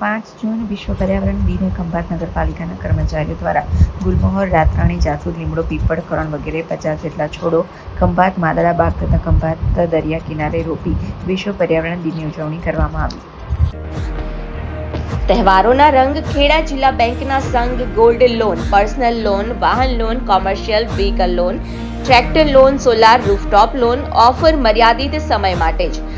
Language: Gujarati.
પાંચ જૂન વિશ્વ પર્યાવરણ દિને ખંભાત નગરપાલિકાના કર્મચારીઓ દ્વારા ગુલમોહર, રાતરાણી જાસૂદ લીમડો, પીપળ, કરણ વગેરે પચાસ જેટલા છોડો ખંભાત, માદળા તથા ખંભાત દરિયા કિનારે રોપી વિશ્વ પર્યાવરણ દિનની ઉજવણી કરવામાં આવી. તહેવારોના રંગ ખેડા જિલ્લા બેંકના સંઘ ગોલ્ડ લોન, પર્સનલ લોન, વાહન loan, commercial vehicle loan, tractor loan, solar rooftop loan, offer મર્યાદિત સમય માટે જ.